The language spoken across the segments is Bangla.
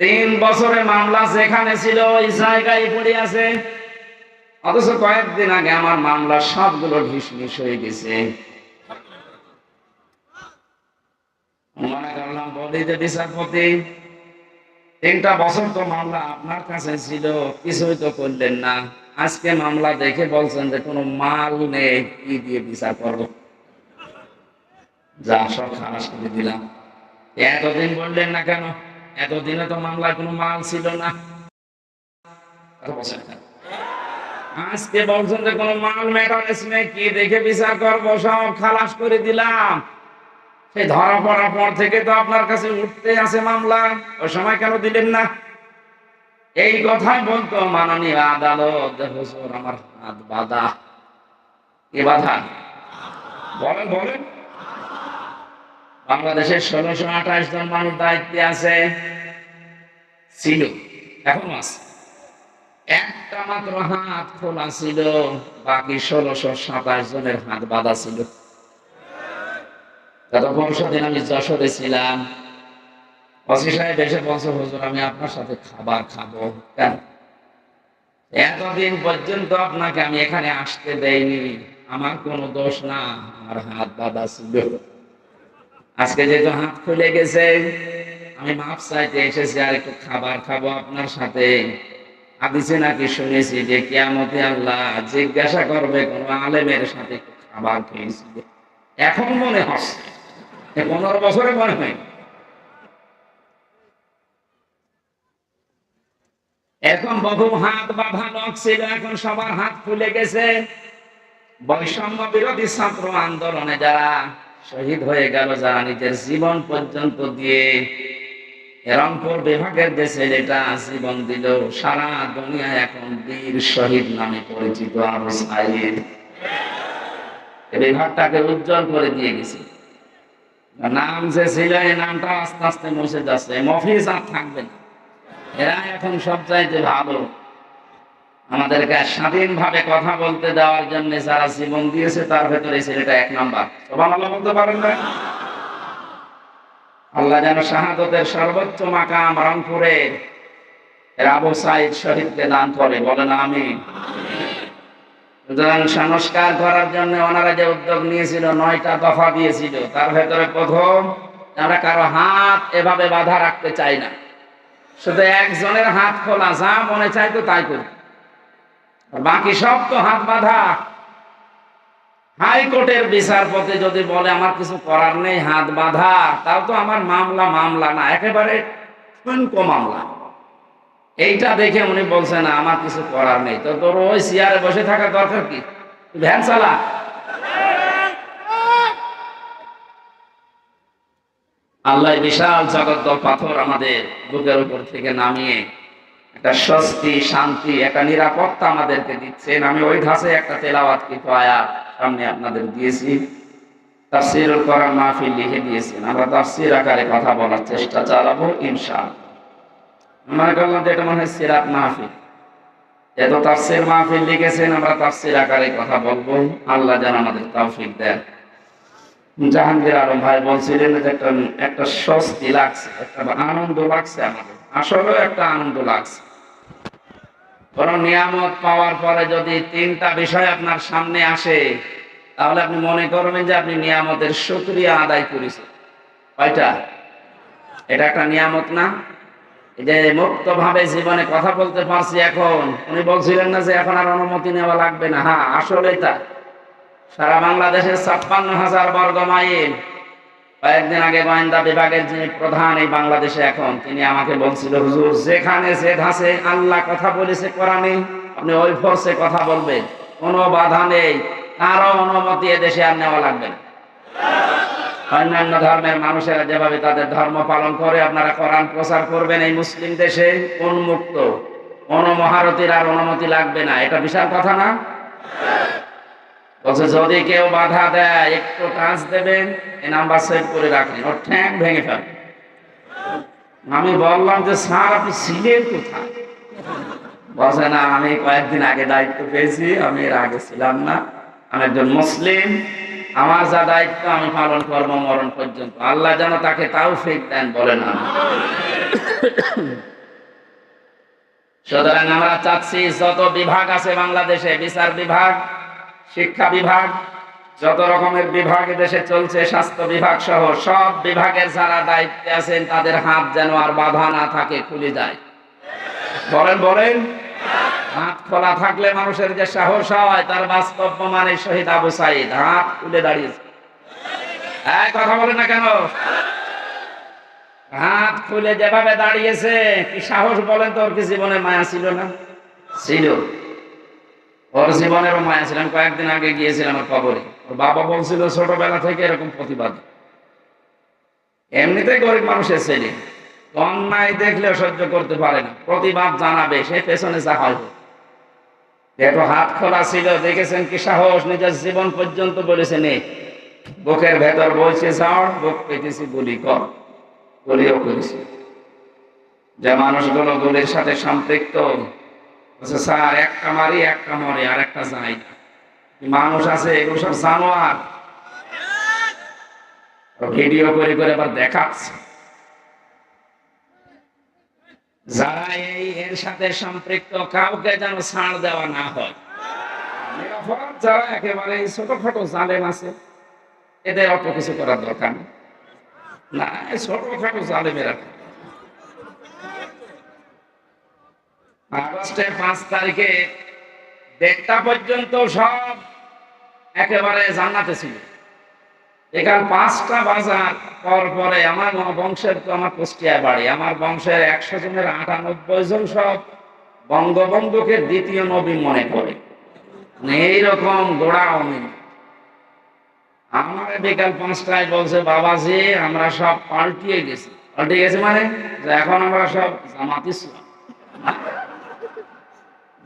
তিন বছরে মামলা যেখানে ছিল, ওই জায়গায় পড়ে আছে। অথচ কয়েকদিন আগে আমার মামলা সবগুলো ঢিসমিস হয়ে গেছে। মনে করলাম, বলি যে বিচারপতি, তিনটা বছর তো মামলা আপনার কাছে ছিল, কিছুই তো করলেন না। আজকে মামলা দেখে বলছেন যে কোনো মাল নেই, কি দিয়ে বিচার করব? যা সব খালাস করে দিলাম। এতদিন বললেন না কেন? এতদিনে তো মামলায় কোনো মাল ছিল না? আজকে বলছেন যে কোনো মাল কি দেখে বিচার করব? সব খালাস করে দিলাম। সেই ধরা পড়ার পর থেকে তো আপনার কাছে উঠতে আছে মামলা। ওই সময় কেন দিলেন না? এই কথাই বলতো মাননীয় আদালত। আমার হাত বাধা। কি বাধা। বলেন বলেন। বাংলাদেশের ষোলোশো আঠাশ জন মানুষ দায়িত্বে আছে। ছিল, এখন আছে। একটা মাত্র হাত খোলা ছিল, বাকি ষোলোশো সাতাশ জনের হাত বাঁধা ছিল। আমি যশোরে ছিলাম। অসি সাহেব এসে বলছে, হুজুর, আমি আপনার সাথে খাবার খাব। কেন? এতদিন পর্যন্ত আপনাকে আমি এখানে আসতে দেইনি। আমার কোনো দোষ না, আমার হাত বাঁধা ছিল। আজকে যেহেতু হাত খুলে গেছে, আমি মাপ চাইতে এসেছি আর একটু খাবার খাব আপনার সাথে। হাদিসে নাকি শুনেছি যে কিয়ামতে আল্লাহ জিজ্ঞাসা করবে, কোন আলেমের সাথে একটু খাবার খেয়েছিল এখন মনে হচ্ছে পনেরো বছরে মনে হয়। এখন বহু হাত বাঁধা লোক ছিল, এখন সবার হাত খুলে গেছে। বৈষম্য বিরোধী ছাত্র আন্দোলনে যারা শহীদ হয়ে গেল যারা নিজের জীবন পর্যন্ত দিয়ে। রংপুর বিভাগের যে ছেলেটা জীবন দিল, সারা দুনিয়ায় এখন বীর শহীদ নামে পরিচিত আরও সাইদ। বিভাগটাকে উজ্জ্বল করে দিয়ে গেছে। নাম যে ছিল এই নামটা আস্তে আস্তে মুছে যাচ্ছে। মফিজ আর থাকবে না। এরা এখন সব চাইতে ভালো। আমাদেরকে স্বাধীনভাবে কথা বলতে দেওয়ার জন্য যারা জীবন দিয়েছে, তার ভেতরে ছেলেটা এক নাম্বার। বলতে পারেন না? আল্লাহ যেন শাহাদতের সর্বোচ্চ মাকাম রংপুরে সাইদ শহীদকে দান করে। বলেন আমি সংস্কার করার জন্য ওনারা যে উদ্যোগ নিয়েছিল, নয়টা দফা দিয়েছিল, তার ভেতরে প্রথম আমরা কারও হাত এভাবে বাধা রাখতে চাই না, শুধু একজনের হাত খোলা, যা মনে চাইতো তাই করি বাকি সব তো হাত বাঁধা। হাইকোর্টের বিচারপতি যদি বলে, আমার কিছু করার নেই, হাত বাঁধা, তাও তো আমার মামলা মামলা না, একেবারে মামলা। এইটা দেখে উনি বলছেন, না, আমার কিছু করার নেই। তো তোর ওই চেয়ারে বসে থাকার দরকার কি? ভ্যান চালা। আল্লাহ বিশাল জগদ্দল পাথর আমাদের বুকের উপর থেকে নামিয়ে একটা স্বস্তি, শান্তি, একটা নিরাপত্তা আমাদেরকে দিচ্ছেন। আমি ওই একটা তেলাওয়াত কিন্তু সামনে আপনাদের দিয়েছি। মাহফিল লিখে দিয়েছেন। আমরা তাফসির আকারে কথা বলার চেষ্টা চালাবো, ইনশাআল্লাহ। মনে করলাম এটা মনে হয় সিরাত মাহফিল। এত তাফসির মাহফিল লিখেছেন, আমরা তাফসির আকারে কথা বলব। আল্লাহ যেন আমাদের তৌফিক দেন। জাহাঙ্গীর আলম ভাই বলছিলেন একটা একটা স্বস্তি লাগছে, একটা আনন্দ লাগছে আমাদের। আসলেও একটা আনন্দ লাগছে। কোন নিয়ামত পাওয়ার পরে যদি তিনটা বিষয় আপনার সামনে আসে, তাহলে আপনি মনে করবেন যে আপনি নিয়ামতের শুক্রিয়া আদায় করেছেন। কয়টা? এটা একটা নিয়ামত না? যে মুক্ত ভাবে জীবনে কথা বলতে পারছি এখন, উনি বলছিলেন না যে এখন আর অনুমতি নেওয়া লাগবে না। হ্যাঁ আসলেই তা সারা বাংলাদেশের ছাপ্পান্ন হাজার বর্গ মাইল। কয়েকদিন আগে গোয়েন্দা বিভাগের যিনি প্রধান এই বাংলাদেশে এখন, তিনি আমাকে বলছিল, হুজুর, যেখানে যে ধাসে আল্লাহ কথা বলেছে কোরআনে। আপনি ওই ফোর্সে কথা বলবেন, কোনো বাধা নেই। কারও অনুমতি দেশে আর নেওয়া লাগবে না। অন্যান্য ধর্মের মানুষেরা যেভাবে তাদের ধর্ম পালন করে, আপনারা কোরআন প্রচার করবেন এই মুসলিম দেশে, উন্মুক্ত। কোন মহারতির আর অনুমতি লাগবে না। এটা বিশাল কথা না? বলছে যদি কেউ বাধা দেয়, একটু টাচ দেবেন, এই নাম্বার সেভ করে রাখেন ওর ঠ্যাং ভেঙে ফেলেন আমি বললাম যে, স্যার, আপনি ছিলেন কোথায়? বলছে, না, আমি কয়েকদিন আগে দায়িত্ব পেয়েছি, আমি এর আগে ছিলাম না। আমি একজন মুসলিম। আমার যা দায়িত্ব, আমি পালন করব, মরণ পর্যন্ত। আল্লাহ যেন তাকে তাও ফেক দেন বলে না সুতরাং আমরা চাচ্ছি, যত বিভাগ আছে বাংলাদেশে, বিচার বিভাগ শিক্ষা বিভাগ, যত রকমের বিভাগ দেশে চলছে, স্বাস্থ্য বিভাগ সহ সব বিভাগের যারা দায়িত্বে আছেন, তাদের হাত যেন আর বাধা না থাকে, খুলে যায়। বলেন বলেন। হাত খোলা থাকলে মানুষের যে সাহস হয়, তার বাস্তব প্রমাণে শহীদ আবু সাইদ। হাত খুলে দাঁড়িয়েছে। এই কথা বলে না কেন? হাত খুলে যেভাবে দাঁড়িয়েছে, কি সাহস বলেন তো, ওর কি জীবনে মায়া ছিল না? ছিল। ওর জীবনেরও মায়া ছিল আমি কয়েকদিন আগে গিয়েছিলাম আমার কবরে। ওর বাবা বলছিল, ছোটবেলা থেকে এরকম প্রতিবাদ। এমনিতেই গরিব মানুষের ছেলে। অন্যায় দেখলেও সহ্য করতে পারে না। প্রতিবাদ জানাবে, সে পেছনে যা হয়। যেহেতু হাত খোলা ছিল, দেখেছেন কি সাহস? নিজের জীবন পর্যন্ত বলেছে, নে, বুকের ভেতর বলছে, যাও, বুক পেতেছি, গুলি কর। গুলিও করেছি। যে মানুষগুলো গুলির সাথে সম্পৃক্ত বলছে, স্যার একটা মারি একটা মরে আর একটা যাই মানুষ আছে এগুলো সব জানোয়ার। ভিডিও করে করে আবার দেখাচ্ছে। যারা এই এর সাথে সম্পৃক্ত কাউকে যেন ছাড় দেওয়া না হয়। যারা একেবারে ছোটখাটো জালেম আছে এদের অত কিছু করার দরকার না ছোটখাটো জালেমেরা আগস্টের পাঁচ তারিখে দেড়টা পর্যন্ত সব একেবারে জান্নাতে ছিল। এখান পাঁচটা বাজার পর পরে আমার বংশের তো আমার কুষ্টিয়ায় বাড়ি। আমার বংশের একশো জনের আটানব্বই জন সব বঙ্গবন্ধুকে দ্বিতীয় নবী মনে করে। মানে এইরকম গোড়া অমিন আমার বিকাল পাঁচটায় বলছে, বাবাজি, আমরা সব পাল্টিয়ে গেছি। পাল্টিয়ে গেছি মানে? এখন আমরা সব জামাত ইসলাম।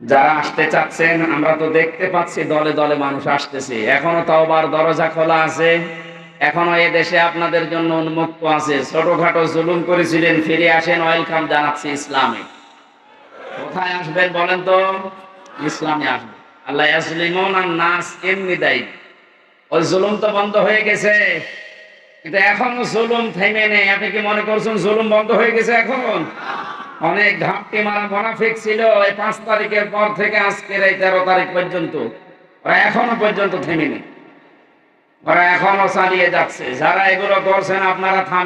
যারা আসতে চাচ্ছেন, আমরা তো দেখতে পাচ্ছি দলে দলে মানুষ আসতেছে। এখনও তওবার দরজা খোলা আছে। এখনও এ দেশে আপনাদের জন্য উন্মুক্ত আছে। ছোটখাটো জুলুম করেছিলেন, ফিরে আসেন। ওয়েলকাম জানাচ্ছি ইসলামে। কোথায় আসবেন বলেন তো? ইসলামে আসবেন। আল্লাহ ইয়াসলিমুন আর নাস এমনি দেয়। ওই জুলুম তো বন্ধ হয়ে গেছে। কিন্তু এখনও জুলুম থেমে নেই। আপনি কি মনে করছেন জুলুম বন্ধ হয়ে গেছে এখন? অনেক ঘাপটি মারা মোনাফিক ছিল এই পাঁচ তারিখের পর থেকে আজকের এই তেরো তারিখ পর্যন্ত ওরা এখনও পর্যন্ত থেমেনি। ওরা এখনও চালিয়ে যাচ্ছে। যারা এগুলো করছেন আপনারা থামে